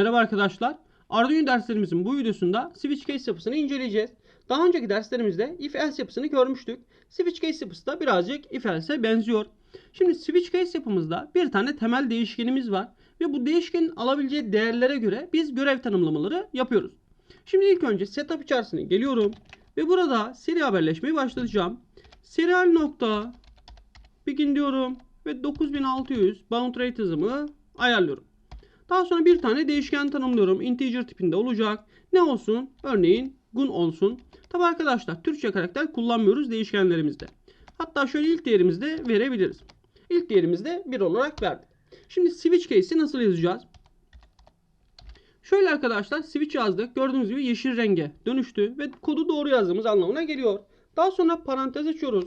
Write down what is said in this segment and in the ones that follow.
Merhaba arkadaşlar. Arduino derslerimizin bu videosunda switch case yapısını inceleyeceğiz. Daha önceki derslerimizde if else yapısını görmüştük. Switch case yapısı da birazcık if else'e benziyor. Şimdi switch case yapımızda bir tane temel değişkenimiz var ve bu değişkenin alabileceği değerlere göre biz görev tanımlamaları yapıyoruz. Şimdi ilk önce setup içerisine geliyorum ve burada seri haberleşmeyi başlatacağım. Serial nokta begin diyorum ve 9600 bound rate hızımı ayarlıyorum. Daha sonra bir tane değişken tanımlıyorum. Integer tipinde olacak. Ne olsun? Örneğin gun olsun. Tabi arkadaşlar Türkçe karakter kullanmıyoruz değişkenlerimizde. Hatta şöyle ilk değerimizde verebiliriz. İlk değerimizde 1 olarak verdik. Şimdi switch case'i nasıl yazacağız? Şöyle arkadaşlar switch yazdık. Gördüğünüz gibi yeşil renge dönüştü ve kodu doğru yazdığımız anlamına geliyor. Daha sonra parantez açıyoruz.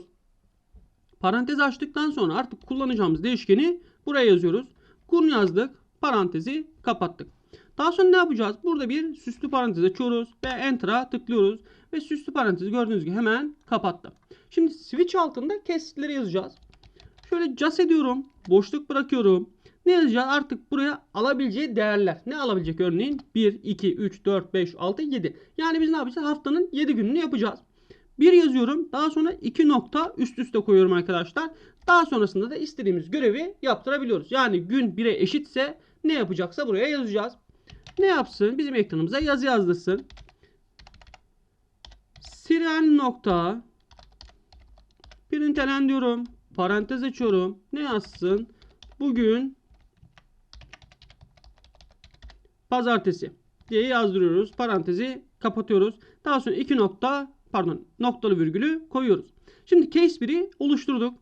Parantez açtıktan sonra artık kullanacağımız değişkeni buraya yazıyoruz. Gun yazdık. Parantezi kapattık. Daha sonra ne yapacağız? Burada bir süslü parantez açıyoruz ve Enter'a tıklıyoruz. Ve süslü parantezi gördüğünüz gibi hemen kapattı. Şimdi switch altında kesitleri yazacağız. Şöyle just ediyorum. Boşluk bırakıyorum. Ne yazacağız? Artık buraya alabileceği değerler. Ne alabilecek örneğin? 1, 2, 3, 4, 5, 6, 7. Yani biz ne yapacağız? Haftanın 7 gününü yapacağız. 1 yazıyorum. Daha sonra 2 nokta üst üste koyuyorum arkadaşlar. Daha sonrasında da istediğimiz görevi yaptırabiliyoruz. Yani gün 1'e eşitse ne yapacaksa buraya yazacağız. Ne yapsın? Bizim ekranımıza yazı yazdırsın. Serial nokta println diyorum. Parantez açıyorum. Ne yazsın? Bugün pazartesi diye yazdırıyoruz. Parantezi kapatıyoruz. Daha sonra iki nokta pardon noktalı virgülü koyuyoruz. Şimdi case 1'i oluşturduk.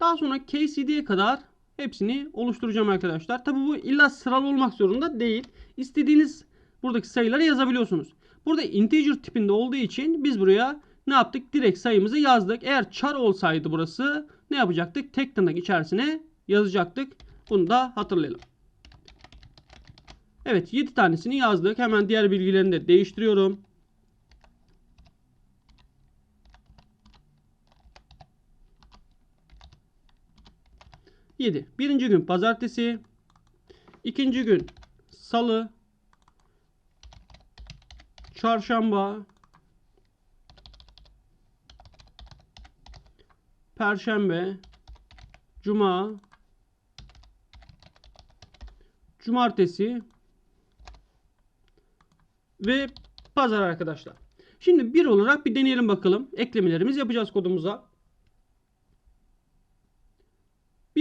Daha sonra case 7'ye kadar hepsini oluşturacağım arkadaşlar. Tabi bu illa sıralı olmak zorunda değil. İstediğiniz buradaki sayıları yazabiliyorsunuz. Burada integer tipinde olduğu için biz buraya ne yaptık? Direkt sayımızı yazdık. Eğer char olsaydı burası ne yapacaktık? Tek tırnak içerisine yazacaktık. Bunu da hatırlayalım. Evet 7 tanesini yazdık. Hemen diğer bilgilerini de değiştiriyorum. Yedi. Birinci gün pazartesi. ikinci gün salı. Çarşamba. Perşembe. Cuma. Cumartesi. Ve pazar arkadaşlar. Şimdi bir olarak bir deneyelim bakalım. Eklemelerimizi yapacağız kodumuza.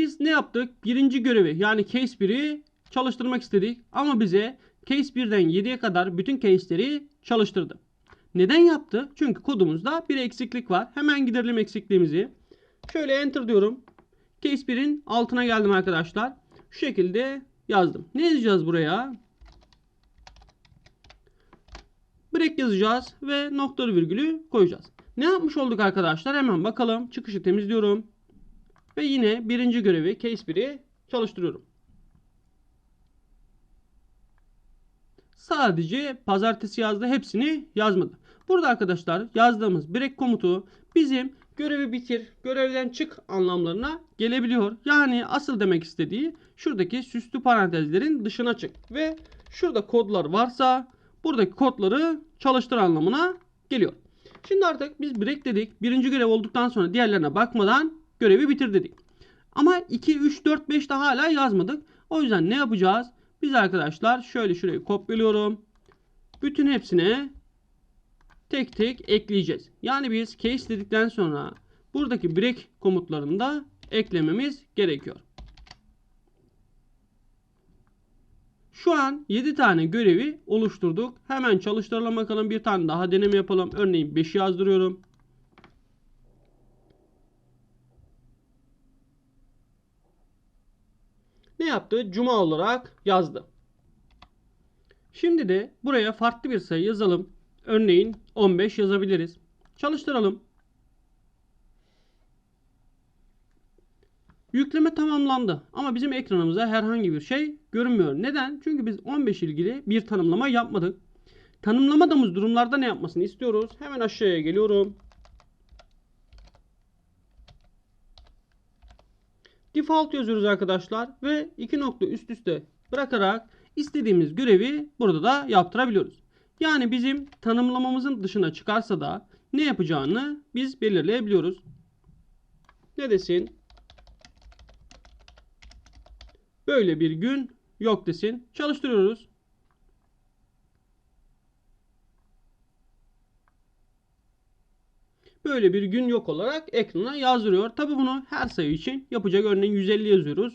Biz ne yaptık? Birinci görevi yani case 1'i çalıştırmak istedik. Ama bize case 1'den 7'ye kadar bütün case'leri çalıştırdı. Neden yaptı? Çünkü kodumuzda bir eksiklik var. Hemen giderelim eksikliğimizi. Şöyle enter diyorum. Case 1'in altına geldim arkadaşlar. Şu şekilde yazdım. Ne yazacağız buraya? Break yazacağız ve noktalı virgülü koyacağız. Ne yapmış olduk arkadaşlar? Hemen bakalım. Çıkışı temizliyorum. Ve yine birinci görevi case 1'i çalıştırıyorum. Sadece pazartesi yazdı. Hepsini yazmadı. Burada arkadaşlar yazdığımız break komutu bizim görevi bitir, görevden çık anlamlarına gelebiliyor. Yani asıl demek istediği şuradaki süslü parantezlerin dışına çık. Ve şurada kodlar varsa buradaki kodları çalıştır anlamına geliyor. Şimdi artık biz break dedik. Birinci görev olduktan sonra diğerlerine bakmadan görevi bitir dedik. Ama 2, 3, 4, 5 de hala yazmadık. O yüzden ne yapacağız? Biz arkadaşlar şöyle şurayı kopyalıyorum. Bütün hepsine tek tek ekleyeceğiz. Yani biz case dedikten sonra buradaki break komutlarını da eklememiz gerekiyor. Şu an 7 tane görevi oluşturduk. Hemen çalıştıralım bakalım. Bir tane daha deneme yapalım. Örneğin 5'i yazdırıyorum. Ne yaptı? Cuma olarak yazdı. Şimdi de buraya farklı bir sayı yazalım. Örneğin 15 yazabiliriz. Çalıştıralım. Yükleme tamamlandı ama bizim ekranımıza herhangi bir şey görünmüyor. Neden? Çünkü biz 15 ilgili bir tanımlama yapmadık. Tanımlamadığımız durumlarda ne yapmasını istiyoruz? Hemen aşağıya geliyorum. Default yazıyoruz arkadaşlar ve iki nokta üst üste bırakarak istediğimiz görevi burada da yaptırabiliyoruz. Yani bizim tanımlamamızın dışına çıkarsa da ne yapacağını biz belirleyebiliyoruz. Ne desin? Böyle bir gün yok desin. Çalıştırıyoruz. Böyle bir gün yok olarak ekrana yazdırıyor. Tabi bunu her sayı için yapacak. Örneğin 150 yazıyoruz.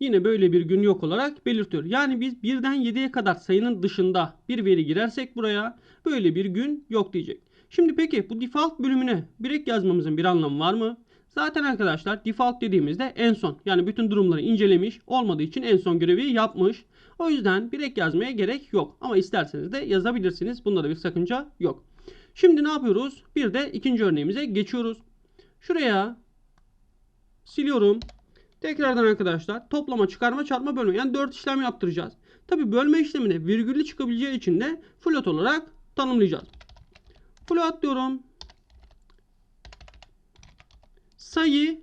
Yine böyle bir gün yok olarak belirtiyor. Yani biz 1'den 7'ye kadar sayının dışında bir veri girersek buraya böyle bir gün yok diyecek. Şimdi peki bu default bölümüne bir yazmamızın bir anlamı var mı? Zaten arkadaşlar default dediğimizde en son yani bütün durumları incelemiş olmadığı için en son görevi yapmış. O yüzden bir yazmaya gerek yok. Ama isterseniz de yazabilirsiniz. Bunda da bir sakınca yok. Şimdi ne yapıyoruz? Bir de ikinci örneğimize geçiyoruz. Şuraya siliyorum. Tekrardan arkadaşlar toplama, çıkarma, çarpma, bölme. Yani 4 işlem yaptıracağız. Tabi bölme işlemine virgüllü çıkabileceği için de float olarak tanımlayacağız. Float diyorum. Sayı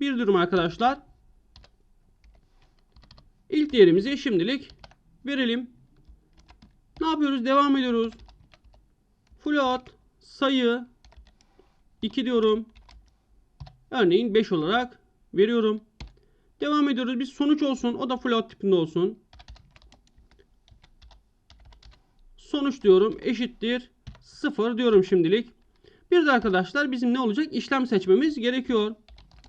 bir durum arkadaşlar. İlk değerimizi şimdilik verelim. Ne yapıyoruz? Devam ediyoruz. Float sayı 2 diyorum. Örneğin 5 olarak veriyorum. Devam ediyoruz. Bir sonuç olsun. O da float tipinde olsun. Sonuç diyorum. Eşittir. 0 diyorum şimdilik. Bir de arkadaşlar bizim ne olacak? İşlem seçmemiz gerekiyor.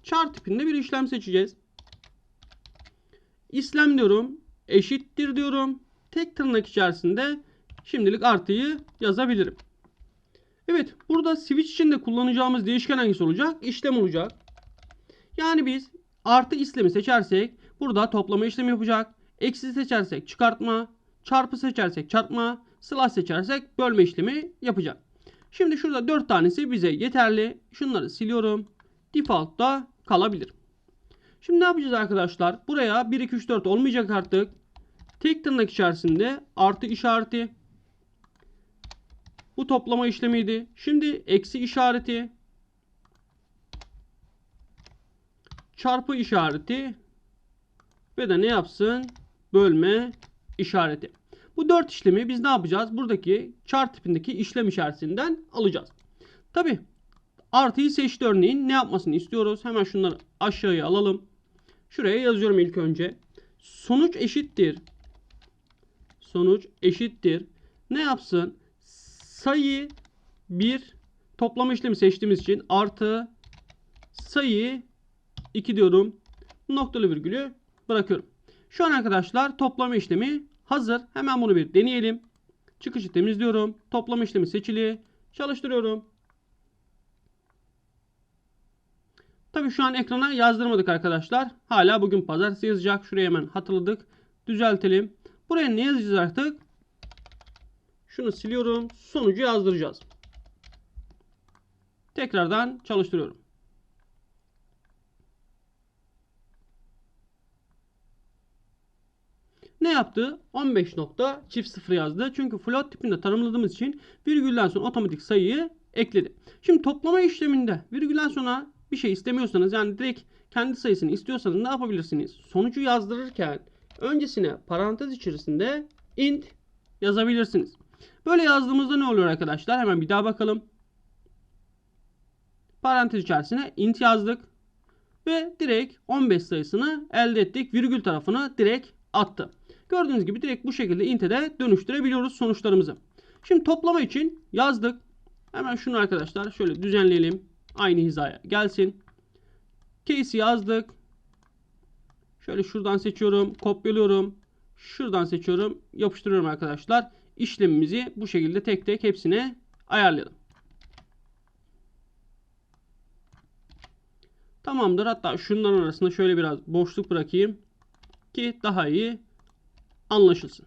Char tipinde bir işlem seçeceğiz. İşlem diyorum. Eşittir diyorum. Tek tırnak içerisinde şimdilik artıyı yazabilirim. Evet burada switch için de kullanacağımız değişken hangisi olacak? İşlem olacak. Yani biz artı işlemi seçersek burada toplama işlemi yapacak. Eksi seçersek çıkartma. Çarpı seçersek çarpma. Slash seçersek bölme işlemi yapacak. Şimdi şurada 4 tanesi bize yeterli. Şunları siliyorum. Default'ta kalabilir. Şimdi ne yapacağız arkadaşlar? Buraya 1, 2, 3, 4 olmayacak artık. Tek tırnak içerisinde artı işareti. Bu toplama işlemiydi. Şimdi eksi işareti. Çarpı işareti. Ve de ne yapsın? Bölme işareti. Bu dört işlemi biz ne yapacağız? Buradaki char tipindeki işlem işaretinden alacağız. Tabi artıyı seçti örneğin ne yapmasını istiyoruz? Hemen şunları aşağıya alalım. Şuraya yazıyorum ilk önce. Sonuç eşittir. Sonuç eşittir. Ne yapsın? Sayı 1 toplama işlemi seçtiğimiz için artı sayı 2 diyorum. Noktalı virgülü bırakıyorum. Şu an arkadaşlar toplama işlemi hazır. Hemen bunu bir deneyelim. Çıkışı temizliyorum. Toplama işlemi seçili. Çalıştırıyorum. Tabii şu an ekrana yazdırmadık arkadaşlar. Hala bugün pazartesi yazacak. Şuraya hemen hatırladık. Düzeltelim. Buraya ne yazacağız artık? Şunu siliyorum. Sonucu yazdıracağız. Tekrardan çalıştırıyorum. Ne yaptı? 15 nokta çift sıfır yazdı. Çünkü float tipinde tanımladığımız için virgülden sonra otomatik sayıyı ekledi. Şimdi toplama işleminde virgülden sonra bir şey istemiyorsanız yani direkt kendi sayısını istiyorsanız ne yapabilirsiniz? Sonucu yazdırırken öncesine parantez içerisinde int yazabilirsiniz. Böyle yazdığımızda ne oluyor arkadaşlar? Hemen bir daha bakalım. Parantez içerisine int yazdık. Ve direkt 15 sayısını elde ettik. Virgül tarafını direkt attı. Gördüğünüz gibi direkt bu şekilde int'e de dönüştürebiliyoruz sonuçlarımızı. Şimdi toplama için yazdık. Hemen şunu arkadaşlar şöyle düzenleyelim. Aynı hizaya gelsin. Case yazdık. Şöyle şuradan seçiyorum. Kopyalıyorum. Şuradan seçiyorum. Yapıştırıyorum arkadaşlar. İşlemimizi bu şekilde tek tek hepsine ayarlayalım. Tamamdır. Hatta şunların arasında şöyle biraz boşluk bırakayım. Ki daha iyi anlaşılsın.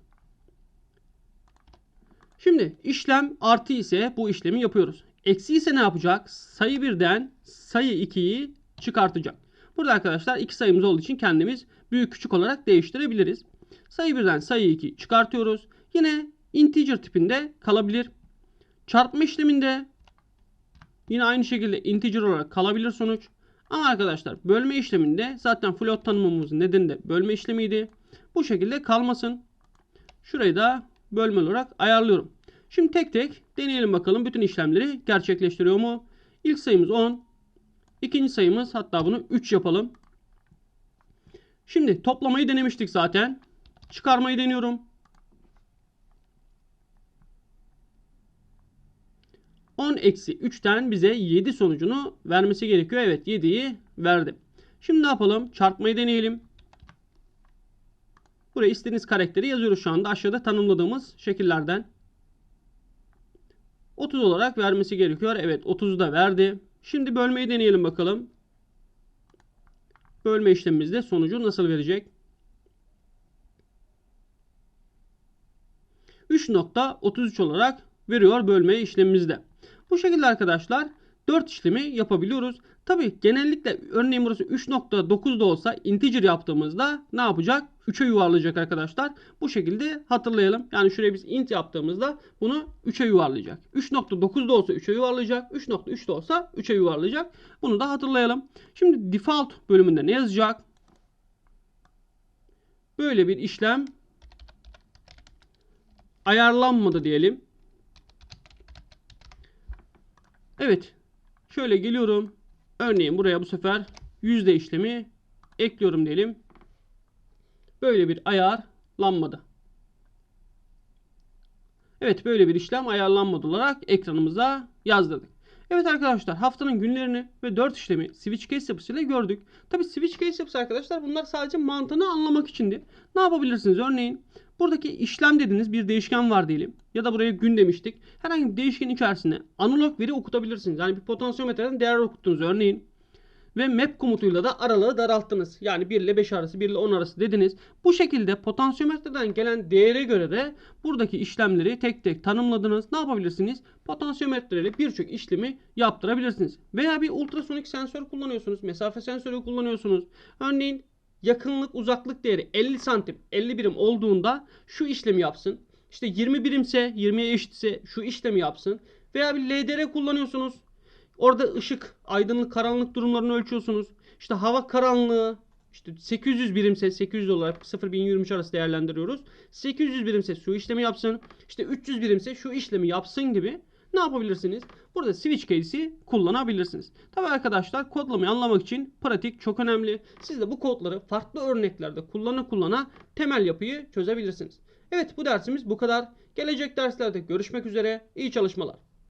Şimdi işlem artı ise bu işlemi yapıyoruz. Eksi ise ne yapacak? Sayı birden sayı 2'yi çıkartacak. Burada arkadaşlar iki sayımız olduğu için kendimiz büyük küçük olarak değiştirebiliriz. Sayı birden sayı 2 çıkartıyoruz. Yine integer tipinde kalabilir. Çarpma işleminde yine aynı şekilde integer olarak kalabilir sonuç. Ama arkadaşlar bölme işleminde zaten float tanımımızın nedeni de bölme işlemiydi. Bu şekilde kalmasın. Şurayı da bölme olarak ayarlıyorum. Şimdi tek tek deneyelim bakalım bütün işlemleri gerçekleştiriyor mu? İlk sayımız 10. İkinci sayımız hatta bunu 3 yapalım. Şimdi toplamayı denemiştik zaten. Çıkarmayı deniyorum. 10 eksi 3'ten bize 7 sonucunu vermesi gerekiyor. Evet 7'yi verdi. Şimdi ne yapalım? Çarpmayı deneyelim. Buraya istediğiniz karakteri yazıyoruz şu anda. Aşağıda tanımladığımız şekillerden. 30 olarak vermesi gerekiyor. Evet 30'u da verdi. Şimdi bölmeyi deneyelim bakalım. Bölme işlemimizde sonucu nasıl verecek? 3.33 olarak veriyor bölme işlemimizde. Bu şekilde arkadaşlar 4 işlemi yapabiliyoruz. Tabi genellikle örneğin burası 3.9 da olsa integer yaptığımızda ne yapacak? 3'e yuvarlayacak arkadaşlar. Bu şekilde hatırlayalım. Yani şuraya biz int yaptığımızda bunu 3'e yuvarlayacak. 3.9 da olsa 3'e yuvarlayacak. 3.3 de olsa 3'e yuvarlayacak. Bunu da hatırlayalım. Şimdi default bölümünde ne yazacak? Böyle bir işlem ayarlanmadı diyelim. Evet. Şöyle geliyorum. Örneğin buraya bu sefer yüzde işlemi ekliyorum diyelim. Böyle bir ayarlanmadı. Evet böyle bir işlem ayarlanmadı olarak ekranımıza yazdırdık. Evet arkadaşlar haftanın günlerini ve 4 işlemi switch case yapısıyla gördük. Tabi switch case yapısı arkadaşlar bunlar sadece mantığını anlamak içindi. Ne yapabilirsiniz? Örneğin buradaki işlem dediğiniz bir değişken var diyelim. Ya da buraya gün demiştik. Herhangi bir değişken içerisine analog veri okutabilirsiniz. Yani bir potansiyometreden değer okuttunuz örneğin. Ve map komutuyla da aralığı daralttınız. Yani 1 ile 5 arası 1 ile 10 arası dediniz. Bu şekilde potansiyometreden gelen değere göre de buradaki işlemleri tek tek tanımladınız. Ne yapabilirsiniz? Potansiyometre ile birçok işlemi yaptırabilirsiniz. Veya bir ultrasonik sensör kullanıyorsunuz. Mesafe sensörü kullanıyorsunuz. Örneğin yakınlık uzaklık değeri 50 santim 50 birim olduğunda şu işlemi yapsın. İşte 20 birimse 20'ye eşitse şu işlemi yapsın. Veya bir LDR kullanıyorsunuz. Orada ışık, aydınlık, karanlık durumlarını ölçüyorsunuz. İşte hava karanlığı, işte 800 birimse 800 olarak 0-1023 arası değerlendiriyoruz. 800 birimse şu işlemi yapsın. İşte 300 birimse şu işlemi yapsın gibi ne yapabilirsiniz? Burada switch case'i kullanabilirsiniz. Tabi arkadaşlar kodlamayı anlamak için pratik çok önemli. Siz de bu kodları farklı örneklerde kullana kullana temel yapıyı çözebilirsiniz. Evet bu dersimiz bu kadar. Gelecek derslerde görüşmek üzere. İyi çalışmalar.